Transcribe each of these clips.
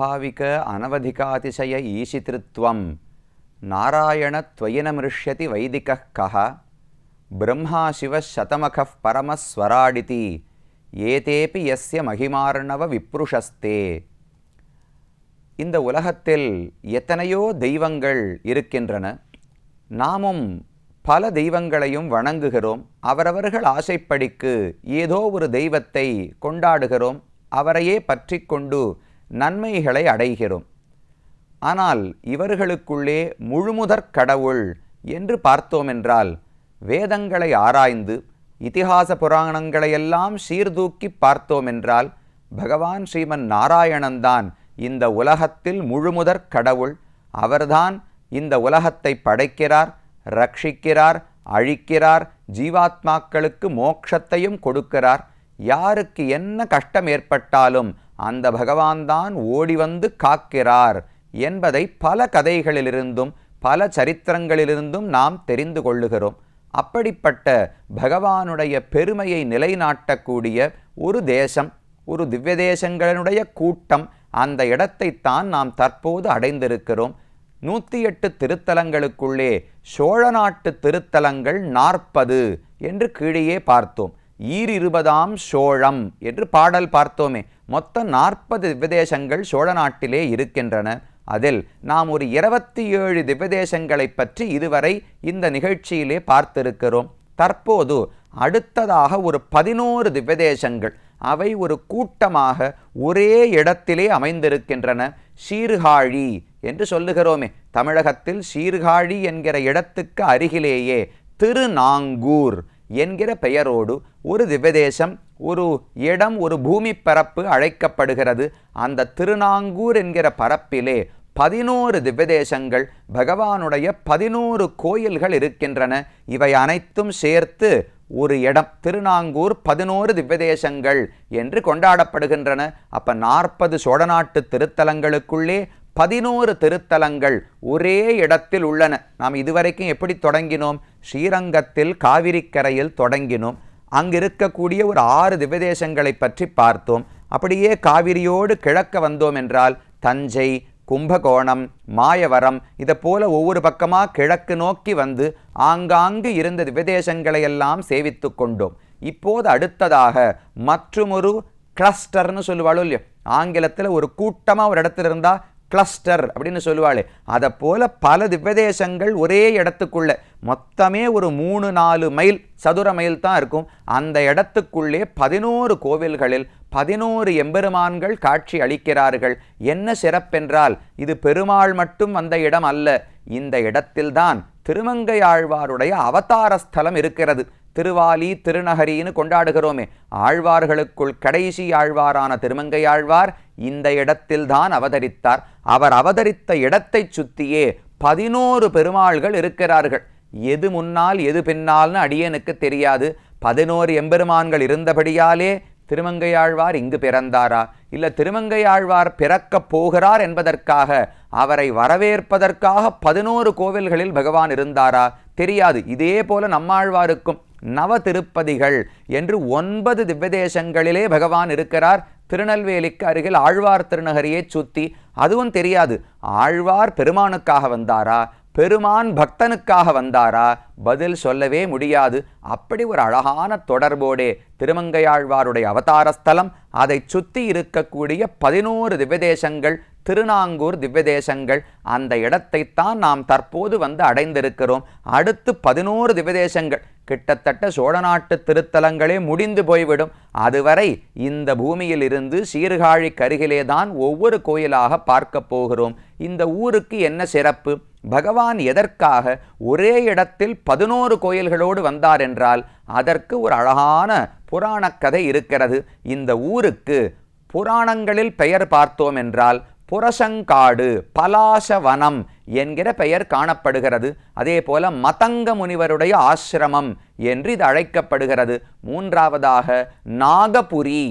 ஸ்வாபாவிக அனவதிகாதிசய ஈசிதிருத்வம் நாராயணத்வயினமிருஷ்யதி வைதிகः கः பிரம்மா சிவ சதமக பரமஸ்வராடிதி ஏதேபி எஸ்ய மகிமார்ணவ விப்ருஷஸ்தே இந்த உலகத்தில் எத்தனையோ தெய்வங்கள் இருக்கின்றன நாமும் பல தெய்வங்களையும் வணங்குகிறோம் அவரவர்கள் ஆசைப்படிக்கு ஏதோ ஒரு தெய்வத்தை கொண்டாடுகிறோம் அவரையே பற்றி கொண்டு நன்மைகளை அடைகிறோம். ஆனால் இவர்களுக்குள்ளே முழுமுதற் கடவுள் என்று பார்த்தோமென்றால் வேதங்களை ஆராய்ந்து இதிகாச புராணங்களையெல்லாம் சீர்தூக்கி பார்த்தோமென்றால் பகவான் ஸ்ரீமன் நாராயணன்தான் இந்த உலகத்தில் முழுமுதற் கடவுள். அவர்தான் இந்த உலகத்தை படைக்கிறார் ரட்சிக்கிறார் அழிக்கிறார் ஜீவாத்மாக்களுக்கு மோட்சத்தையும் கொடுக்கிறார். யாருக்கு என்ன கஷ்டம் ஏற்பட்டாலும் அந்த பகவான் தான் ஓடி வந்து காக்கிறார் என்பதை பல கதைகளிலிருந்தும் பல சரித்திரங்களிலிருந்தும் நாம் தெரிந்து கொள்ளுகிறோம். அப்படிப்பட்ட பகவானுடைய பெருமையை நிலைநாட்டக்கூடிய ஒரு தேசம் ஒரு திவ்ய தேசங்களினுடைய கூட்டம் அந்த இடத்தைத்தான் நாம் தற்போது அடைந்திருக்கிறோம். நூற்றி எட்டு திருத்தலங்களுக்குள்ளே சோழ நாட்டு திருத்தலங்கள் நாற்பது என்று கீழே பார்த்தோம். ஈரிருபதாம் சோழம் என்று பாடல் பார்த்தோமே. மொத்தம் நாற்பது திவ்யதேசங்கள் சோழ நாட்டிலே இருக்கின்றன. அதில் நாம் ஒரு இருபத்தி ஏழு திவ்யதேசங்களை பற்றி இதுவரை இந்த நிகழ்ச்சியிலே பார்த்திருக்கிறோம். தற்போது அடுத்ததாக ஒரு பதினோரு திவ்யதேசங்கள். அவை ஒரு கூட்டமாக ஒரே இடத்திலே அமைந்திருக்கின்றன. சீர்காழி என்று சொல்லுகிறோமே. தமிழகத்தில் சீர்காழி என்கிற இடத்துக்கு அருகிலேயே திருநாங்கூர் என்கிற பெயரோடு ஒரு திவ்யதேசம் ஒரு இடம் ஒரு பூமி பரப்பு அழைக்கப்படுகிறது. அந்த திருநாங்கூர் என்கிற பரப்பிலே பதினோரு திவ்யதேசங்கள் பகவானுடைய பதினோரு கோயில்கள் இருக்கின்றன. இவை அனைத்தும் சேர்த்து ஒரு இடம் திருநாங்கூர் பதினோரு திவ்யதேசங்கள் என்று கொண்டாடப்படுகின்றன. அப்போ நாற்பது சோழநாட்டு திருத்தலங்களுக்குள்ளே பதினோரு திருத்தலங்கள் ஒரே இடத்தில் உள்ளன. நாம் இதுவரைக்கும் எப்படி தொடங்கினோம்? ஸ்ரீரங்கத்தில் காவிரிக்கரையில் தொடங்கினோம். அங்கு இருக்கக்கூடிய ஒரு ஆறு திவதேசங்களை பற்றி பார்த்தோம். அப்படியே காவிரியோடு கிழக்க வந்தோம் என்றால் தஞ்சை கும்பகோணம் மாயவரம் இதை போல ஒவ்வொரு பக்கமாக கிழக்கு நோக்கி வந்து ஆங்காங்கு இருந்த திவதேசங்களை எல்லாம் சேவித்து கொண்டோம். இப்போது அடுத்ததாக மற்றுமொரு கிளஸ்டர்னு சொல்லுவாளோ இல்லையோ? ஆங்கிலத்தில் ஒரு கூட்டமாக ஒரு இடத்துல இருந்தால் கிளஸ்டர் அப்படின்னு சொல்லுவாளே. அதை போல பல திவ்யதேசங்கள் ஒரே இடத்துக்குள்ள மொத்தமே ஒரு மூணு நாலு மைல் சதுர மைல் தான் இருக்கும். அந்த இடத்துக்குள்ளே பதினோரு கோவில்களில் பதினோரு எம்பெருமான்கள் காட்சி அளிக்கிறார்கள். என்ன சிறப்பென்றால் இது பெருமாள் மட்டும் வந்த இடம் அல்ல. இந்த இடத்தில்தான் திருமங்கையாழ்வாருடைய அவதார ஸ்தலம் இருக்கிறது. திருவாலி திருநகரின்னு கொண்டாடுகிறோமே. ஆழ்வார்களுக்குள் கடைசி ஆழ்வாரான திருமங்கையாழ்வார் இந்த இடத்தில்தான் அவதரித்தார். அவர் அவதரித்த இடத்தை சுத்தியே பதினோரு பெருமாள்கள் இருக்கிறார்கள். எது முன்னால் எது பின்னால்னு அடியனுக்கு தெரியாது. பதினோரு எம்பெருமான்கள் இருந்தபடியாலே திருமங்கையாழ்வார் இங்கு பிறந்தாரா? இல்லை திருமங்கையாழ்வார் பிறக்கப் போகிறார் என்பதற்காக அவரை வரவேற்பதற்காக பதினோரு கோவில்களில் பகவான் இருந்தாரா? தெரியாது. இதே போல நம்மாழ்வாருக்கும். நவ திருப்பதிகள் என்று ஒன்பது திவ்யதேசங்களிலே பகவான் இருக்கிறார். திருநெல்வேலிக்கு அருகில் ஆழ்வார் திருநகரியை சுத்தி. அதுவும் தெரியாது. ஆழ்வார் பெருமானுக்காக வந்தாரா? பெருமான் பக்தனுக்காக வந்தாரா? பதில் சொல்லவே முடியாது. அப்படி ஒரு அழகான தொடர்போடே திருமங்கையாழ்வாருடைய அவதாரஸ்தலம் அதை சுற்றி இருக்கக்கூடிய பதினோரு திவ்யதேசங்கள் திருநாங்கூர் திவ்யதேசங்கள் அந்த இடத்தைத்தான் நாம் தற்போது வந்து அடைந்திருக்கிறோம். அடுத்து பதினோரு திவ்யதேசங்கள். கிட்டத்தட்ட சோழ நாட்டு திருத்தலங்களே முடிந்து போய்விடும். அதுவரை இந்த பூமியில் இருந்து சீர்காழி கருகிலே தான் ஒவ்வொரு கோயிலாக பார்க்க போகிறோம். இந்த ஊருக்கு என்ன சிறப்பு? பகவான் எதற்காக ஒரே இடத்தில் பதினோரு கோயில்களோடு வந்தார் என்றால் அதற்கு ஒரு அழகான புராணக் கதை இருக்கிறது. இந்த ஊருக்கு புராணங்களில் பெயர் பார்த்தோம் என்றால் புரசங்காடு பலாசவனம் என்கிற பெயர் காணப்படுகிறது. அதே போல மதங்க முனிவருடைய ஆசிரமம் என்று இது அழைக்கப்படுகிறது. மூன்றாவதாக நாகபுரி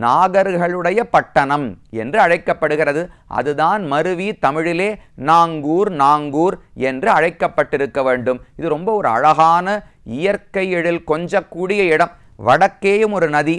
நாகர்களுடைய பட்டணம் என்று அழைக்கப்படுகிறது. அதுதான் மருவி தமிழிலே நாங்கூர் நாங்கூர் என்று அழைக்கப்பட்டிருக்க வேண்டும். இது ரொம்ப ஒரு அழகான இயற்கை எழில் கொஞ்சக்கூடிய இடம். வடக்கேயும் ஒரு நதி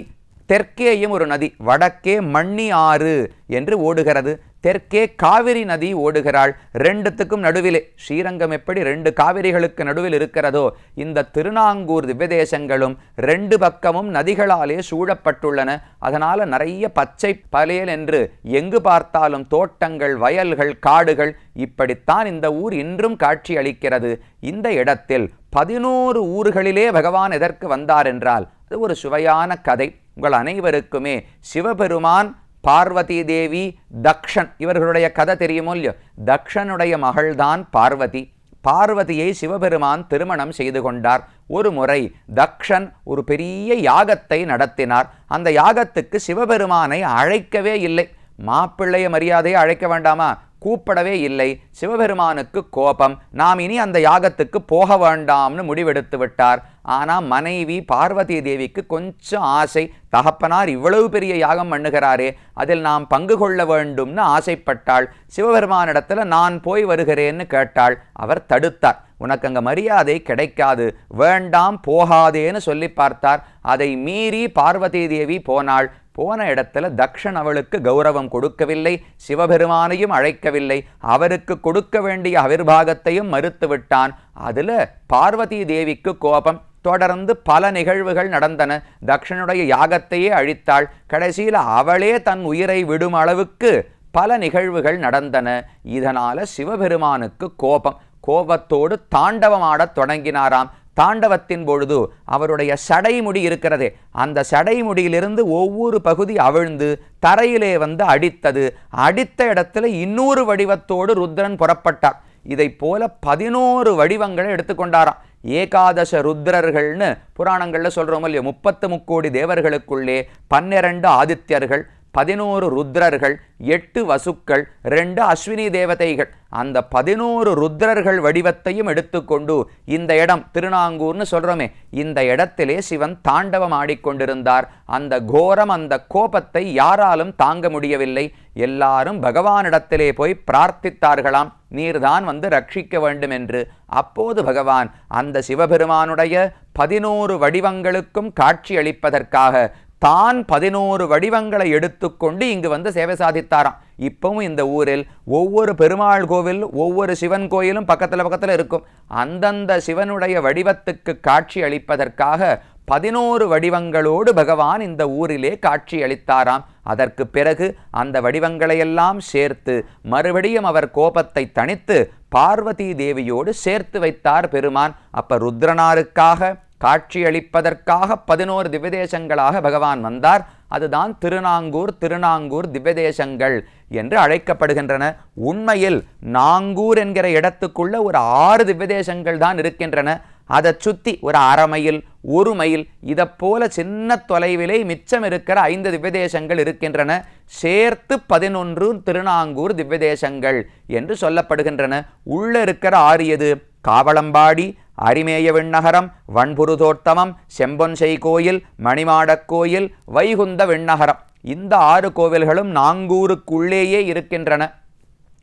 தெற்கேயும் ஒரு நதி வடக்கே மண்ணி ஆறு என்று ஓடுகிறது. தெற்கே காவிரி நதி ஓடுகிறாள். ரெண்டுத்துக்கும் நடுவிலே ஸ்ரீரங்கம் எப்படி ரெண்டு காவிரிகளுக்கு நடுவில் இருக்கிறதோ இந்த திருநாங்கூர் திவ்யதேசங்களும் ரெண்டு பக்கமும் நதிகளாலே சூழப்பட்டுள்ளன. அதனால நிறைய பச்சை பலையல் என்று எங்கு பார்த்தாலும் தோட்டங்கள் வயல்கள் காடுகள் இப்படித்தான் இந்த ஊர் இன்றும் காட்சி அளிக்கிறது இந்த இடத்தில் பதினோரு ஊர்களிலே பகவான் எதற்கு வந்தார் என்றால் அது ஒரு சுவையான கதை. உங்கள் அனைவருக்குமே சிவபெருமான் பார்வதி தேவி தக்ஷன் இவர்களுடைய கதை தெரியுமோ இல்லையோ? தக்ஷனுடைய மகள்தான் பார்வதி. பார்வதியை சிவபெருமான் திருமணம் செய்து கொண்டார். ஒரு முறை தக்ஷன் ஒரு பெரிய யாகத்தை நடத்தினார். அந்த யாகத்துக்கு சிவபெருமானை அழைக்கவே இல்லை. மாப்பிள்ளைய மரியாதையை அழைக்க வேண்டாமா? கூப்பிடவே இல்லை. சிவபெருமானுக்கு கோபம். நாம் இனி அந்த யாகத்துக்கு போக வேண்டாம்னு முடிவெடுத்து விட்டார். ஆனால் மனைவி பார்வதி தேவிக்கு கொஞ்சம் ஆசை. தகப்பனார் இவ்வளவு பெரிய யாகம் பண்ணுகிறாரே அதில் நாம் பங்கு கொள்ள வேண்டும்னு ஆசைப்பட்டாள். சிவபெருமானிடத்தில் நான் போய் வருகிறேன்னு கேட்டாள். அவர் தடுத்தார். உனக்கு அங்கே மரியாதை கிடைக்காது. வேண்டாம் போகாதேன்னு சொல்லி பார்த்தார். அதை மீறி பார்வதி தேவி போனாள். போன இடத்துல தக்ஷன் அவளுக்கு கௌரவம் கொடுக்கவில்லை சிவபெருமானையும் அழைக்கவில்லை. அவருக்கு கொடுக்க வேண்டிய அவிர்வாகத்தையும் மறுத்து விட்டான். அதில் பார்வதி தேவிக்கு கோபம். தொடர்ந்து பல நிகழ்வுகள் நடந்தன. தக்ஷனுடைய யாகத்தையே அழித்தாள். கடைசியில் அவளே தன் உயிரை விடும் அளவுக்கு பல நிகழ்வுகள் நடந்தன. இதனால சிவபெருமானுக்கு கோபம். கோபத்தோடு தாண்டவமாடத் தொடங்கினாராம். தாண்டவத்தின் பொழுது அவருடைய சடைமுடி இருக்கிறதே. அந்த சடைமுடியிலிருந்து ஒவ்வொரு பகுதி அவிழ்ந்து தரையிலே வந்து அடித்தது. அடித்த இடத்துல இன்னொரு வடிவத்தோடு ருத்ரன் புறப்பட்டார் இதை போல பதினோரு வடிவங்களை எடுத்துக்கொண்டாராம். ஏகாதச ருத்ரர்கள்னு புராணங்களில் சொல்கிறோம் இல்லையோ? முப்பத்து முக்கோடி தேவர்களுக்குள்ளே பன்னிரண்டு ஆதித்யர்கள் பதினோரு ருத்ரர்கள் எட்டு வசுக்கள் ரெண்டு அஸ்வினி தேவதைகள். அந்த பதினோரு ருத்ரர்கள் வடிவத்தையும் எடுத்துக்கொண்டு இந்த இடம் திருநாங்கூர்னு சொல்கிறோமே இந்த இடத்திலே சிவன் தாண்டவம் ஆடிக்கொண்டிருந்தார். அந்த கோரம் அந்த கோபத்தை யாராலும் தாங்க முடியவில்லை. எல்லாரும் பகவானிடத்திலே போய் பிரார்த்தித்தார்களாம். நீர்தான் வந்து ரட்சிக்க வேண்டும் என்று அப்போது பகவான் அந்த சிவபெருமானுடைய பதினோரு வடிவங்களுக்கும் காட்சி அளிப்பதற்காக தான் பதினோரு வடிவங்களை எடுத்துக்கொண்டு இங்கு வந்து சேவை சாதித்தாராம். இப்பவும் இந்த ஊரில் ஒவ்வொரு பெருமாள் கோவில் ஒவ்வொரு சிவன் கோயிலும் பக்கத்தில் பக்கத்தில் இருக்கும். அந்தந்த சிவனுடைய வடிவத்துக்கு காட்சி அளிப்பதற்காக பதினோரு வடிவங்களோடு பகவான் இந்த ஊரிலே காட்சி அளித்தாராம். அதற்கு பிறகு அந்த வடிவங்களையெல்லாம் சேர்த்து மறுபடியும் அவர் கோபத்தை தணித்து பார்வதி தேவியோடு சேர்த்து வைத்தார் பெருமான். அப்ப ருத்ரனாருக்காக காட்சியளிப்பதற்காக பதினோரு திவ்யதேசங்களாக பகவான் வந்தார். அதுதான் திருநாங்கூர் திருநாங்கூர் திவ்யதேசங்கள் என்று அழைக்கப்படுகின்றன. உண்மையில் நாங்கூர் என்கிற இடத்துக்குள்ள ஒரு ஆறு திவ்யதேசங்கள் தான் இருக்கின்றன. அதை சுற்றி ஒரு அரை மைல் ஒரு மைல் இதை போல சின்ன தொலைவிலே மிச்சம் இருக்கிற ஐந்து திவ்யதேசங்கள் இருக்கின்றன. சேர்த்து பதினொன்று திருநாங்கூர் திவ்யதேசங்கள் என்று சொல்லப்படுகின்றன. உள்ளே இருக்கிற ஆறு எது? காவலம்பாடி அரிமேய விண்ணகரம் வன்புருதோர்த்தமம் செம்பொன்செய் கோயில் மணிமாடக் கோயில் வைகுந்த விண்ணகரம் இந்த ஆறு கோவில்களும் நாங்கூருக்குள்ளேயே இருக்கின்றன.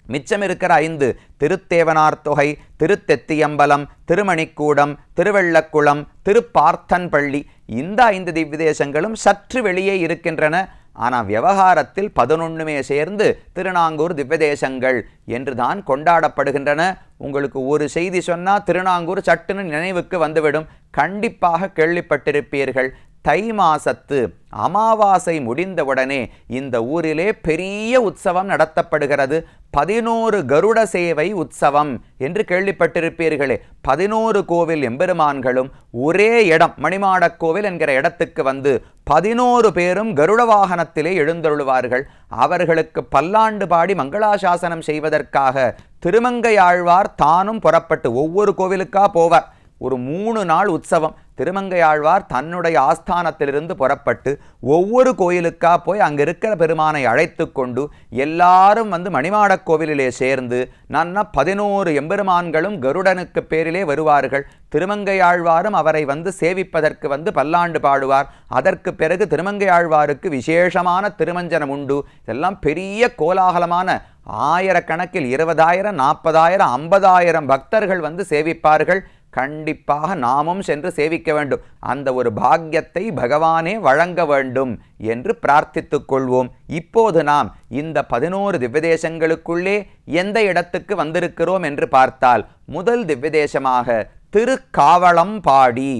மிச்சம் இருக்கிற ஐந்து திருத்தேவனார் தொகை திருத்தெத்தியம்பலம் திருமணிக்கூடம் திருவெள்ளக்குளம் திருப்பார்த்தன்பள்ளி. இந்த ஐந்து திவ்விதேசங்களும் சற்று வெளியே இருக்கின்றன. ஆனால் விவகாரத்தில் பதினொன்றுமே சேர்ந்து திருநாங்கூர் திவ்யதேசங்கள் என்று தான் கொண்டாடப்படுகின்றன. உங்களுக்கு ஒரு செய்தி சொன்னால் திருநாங்கூர் சட்டுன்னு நினைவுக்கு வந்துவிடும். கண்டிப்பாக கேள்விப்பட்டிருப்பீர்கள். தை மாசத்து அமாவாசை முடிந்தவுடனே இந்த ஊரிலே பெரிய உற்சவம் நடத்தப்படுகிறது. பதினோரு கருட சேவை உற்சவம் என்று கேள்விப்பட்டிருப்பீர்களே. பதினோரு கோவில் எம்பெருமான்களும் ஒரே இடம் மணிமாடக் கோவில் என்கிற இடத்துக்கு வந்து பதினோரு பேரும் கருட வாகனத்திலே எழுந்தருளுவார்கள். அவர்களுக்கு பல்லாண்டு பாடி மங்களாசாசனம் செய்வதற்காக திருமங்கையாழ்வார் தானும் புறப்பட்டு ஒவ்வொரு கோவிலுக்கா போவார். ஒரு மூணு நாள் உற்சவம். திருமங்கையாழ்வார் தன்னுடைய ஆஸ்தானத்திலிருந்து புறப்பட்டு ஒவ்வொரு கோயிலுக்கா போய் அங்கே இருக்கிற பெருமானை அழைத்து கொண்டு எல்லாரும் வந்து மணிமாடக் கோவிலிலே சேர்ந்து நன்னா பதினோரு எம்பெருமான்களும் கருடனுக்கு பேரிலே வருவார்கள். திருமங்கையாழ்வாரும் அவரை வந்து சேவிப்பதற்கு வந்து பல்லாண்டு பாடுவார். அதற்கு பிறகு திருமங்கையாழ்வாருக்கு விசேஷமான திருமஞ்சனம் உண்டு. இதெல்லாம் பெரிய கோலாகலமான ஆயிரக்கணக்கில் இருபதாயிரம் நாற்பதாயிரம் ஐம்பதாயிரம் பக்தர்கள் வந்து சேவிப்பார்கள். கண்டிப்பாக நாமும் சென்று சேவிக்க வேண்டும். அந்த ஒரு பாக்கியத்தை பகவானே வழங்க வேண்டும் என்று பிரார்த்தித்துக் கொள்வோம். இப்போது நாம் இந்த பதினோரு திவ்யதேசங்களுக்குள்ளே எந்த இடத்துக்கு வந்திருக்கிறோம் என்று பார்த்தால் முதல் திவ்யதேசமாக திருக்காவளம்பாடி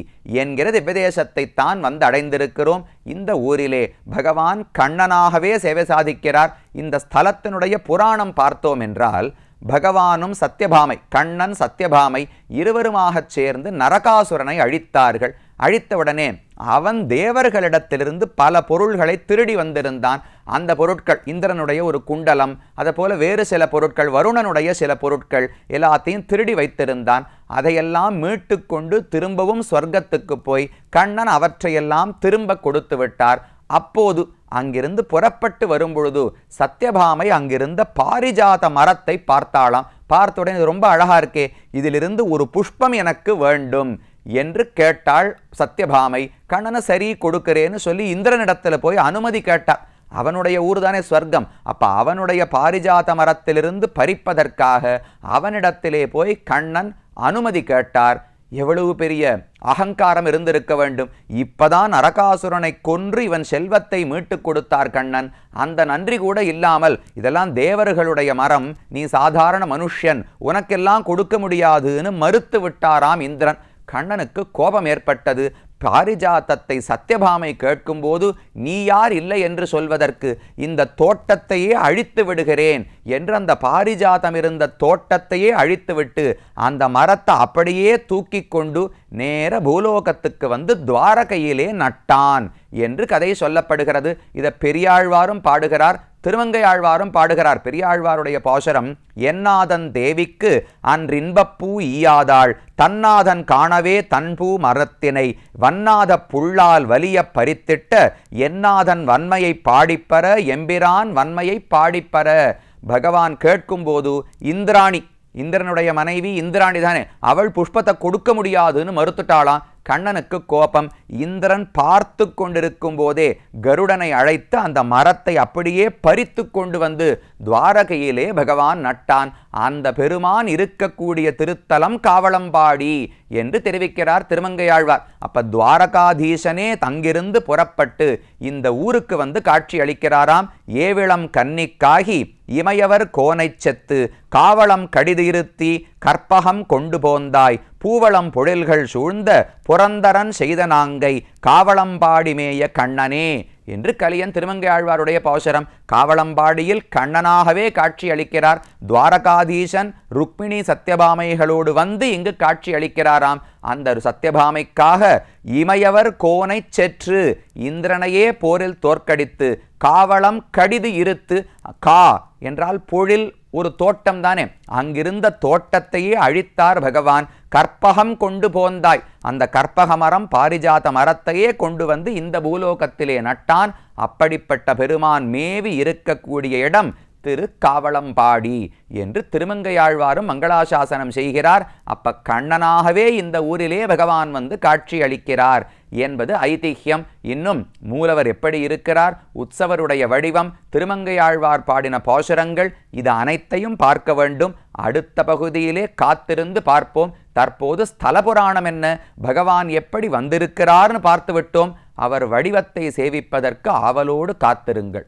என்கிற திவ்யதேசத்தை தான் வந்து அடைந்திருக்கிறோம். இந்த ஊரிலே பகவான் கண்ணனாகவே சேவை சாதிக்கிறார். இந்த ஸ்தலத்தினுடைய புராணம் பார்த்தோம் என்றால் பகவானும் சத்யபாமை கண்ணன் சத்யபாமை இருவருமாகச் சேர்ந்து நரகாசுரனை அழித்தார்கள். அழித்தவுடனே அவன் தேவர்களிடத்திலிருந்து பல பொருள்களை திருடி வந்திருந்தான். அந்த பொருட்கள் இந்திரனுடைய ஒரு குண்டலம் அதை போல வேறு சில பொருட்கள் வருணனுடைய சில பொருட்கள் எல்லாத்தையும் திருடி வைத்திருந்தான். அதையெல்லாம் மீட்டு கொண்டு திரும்பவும் சொர்க்கத்துக்கு போய் கண்ணன் அவற்றையெல்லாம் திரும்ப கொடுத்து விட்டார். அப்போது அங்கிருந்து புறப்பட்டு வரும்பொழுது சத்யபாமை அங்கிருந்த பாரிஜாத மரத்தை பார்த்தாளாம். பார்த்த உடனே ரொம்ப அழகா இருக்கே இதிலிருந்து ஒரு புஷ்பம் எனக்கு வேண்டும் என்று கேட்டாள் சத்யபாமை. கண்ணனை சரி கொடுக்கிறேன்னு சொல்லி இந்திரனிடத்தில் போய் அனுமதி கேட்டாள் அவனுடைய ஊர் தானே ஸ்வர்க்கம். அப்போ அவனுடைய பாரிஜாத மரத்திலிருந்து பறிப்பதற்காக அவனிடத்திலே போய் கண்ணன் அனுமதி கேட்டார். எவ்வளவு பெரிய அகங்காரம் இருந்திருக்க வேண்டும். இப்பதான் நரகாசுரனை கொன்று இவன் செல்வத்தை மீட்டுக் கொடுத்தார் கண்ணன். அந்த நன்றி கூட இல்லாமல் இதெல்லாம் தேவர்களுடைய மரம். நீ சாதாரண மனுஷ்யன். உனக்கெல்லாம் கொடுக்க முடியாதுன்னு மறுத்து விட்டாராம் இந்திரன். கண்ணனுக்கு கோபம் ஏற்பட்டது. பாரிஜாத்தத்தை சத்யபாமை கேட்கும்போது நீ யார் இல்லை என்று சொல்வதற்கு இந்த தோட்டத்தையே அழித்து விடுகிறேன் என்று அந்த பாரிஜாதம் இருந்த தோட்டத்தையே அழித்துவிட்டு அந்த மரத்தை அப்படியே தூக்கி கொண்டு நேர பூலோகத்துக்கு வந்து துவாரகையிலே நட்டான் என்று கதை சொல்லப்படுகிறது. இதை பெரியாழ்வாரும் பாடுகிறார். திருமங்கையாழ்வாரும் பாடுகிறார். பெரியாழ்வாருடைய பாசுரம் என்னாதன் தேவிக்கு அன்றின்பப்பூ ஈயாதாள் தன்னாதன் காணவே தன்பூ மரத்தினை வண்ணாத புள்ளால் வலிய பறித்திட்ட என்னாதன் வன்மையை பாடிப்பற எம்பிரான் வன்மையை பாடிப்பற பகவான் கேட்கும்போது இந்திராணி இந்திரனுடைய மனைவி இந்திராணி தானே அவள் புஷ்பத்தை கொடுக்க முடியாதுன்னு மறுத்துட்டாளாம். கண்ணனுக்கு கோபம் இந்திரன் பார்த்து கொண்டிருக்கும் போதே கருடனை அழைத்து அந்த மரத்தை அப்படியே பறித்து கொண்டு வந்து துவாரகையிலே பகவான் நட்டான். அந்த பெருமான் இருக்கக்கூடிய திருத்தலம் காவலம்பாடி என்று தெரிவிக்கிறார் திருமங்கையாழ்வார். அப்ப துவாரகாதீசனே தங்கிருந்து புறப்பட்டு இந்த ஊருக்கு வந்து காட்சி அளிக்கிறாராம். ஏவிளம் கன்னிக்காகி இமையவர் கோனைச் செத்து காவளம் கடிதிருத்தி கற்பகம் கொண்டு போந்தாய். பூவளம் பொழில்கள் சூழ்ந்த புரந்தரன் செய்த நாங்கை காவளம்பாடிமேய கண்ணனே. என்று கலியன் திருமங்கை ஆழ்வாருடைய பாசுரம். காவளம்பாடியில் கண்ணனாகவே காட்சி அளிக்கிறார் துவாரகாதீசன் ருக்மிணி சத்தியபாமைகளோடு வந்து இங்கு காட்சி அளிக்கிறாராம் அந்த சத்தியபாமைக்காக இமையவர் கோனை செற்று இந்திரனையே போரில் தோற்கடித்து காவளம் கடிது இருத்து கா என்றால் பொழில் ஒரு தோட்டம் தானே. அங்கிருந்த தோட்டத்தையே அழித்தார் பகவான். கற்பகம் கொண்டு போந்தாய். அந்த கற்பக மரம் பாரிஜாத மரத்தையே கொண்டு வந்து இந்த பூலோகத்திலே நட்டான். அப்படிப்பட்ட பெருமான் மேவி இருக்கக்கூடிய இடம் திருக்காவளம்பாடி என்று திருமங்கையாழ்வாரும் மங்களாசாசனம் செய்கிறார். அப்ப கண்ணனாகவே இந்த ஊரிலே பகவான் வந்து காட்சி அளிக்கிறார் என்பது ஐதிஹ்யம் இன்னும் மூலவர் எப்படி இருக்கிறார்? உற்சவருடைய வடிவம் திருமங்கையாழ்வார் பாடின பாசுரங்கள் இது அனைத்தையும் பார்க்க வேண்டும். அடுத்த பகுதியிலே காத்திருந்து பார்ப்போம். தற்போது ஸ்தல புராணம் என்ன? பகவான் எப்படி வந்திருக்கிறார்னு பார்த்து விட்டோம். அவர் வடிவத்தை சேவிப்பதற்கு ஆவலோடு காத்திருங்கள்.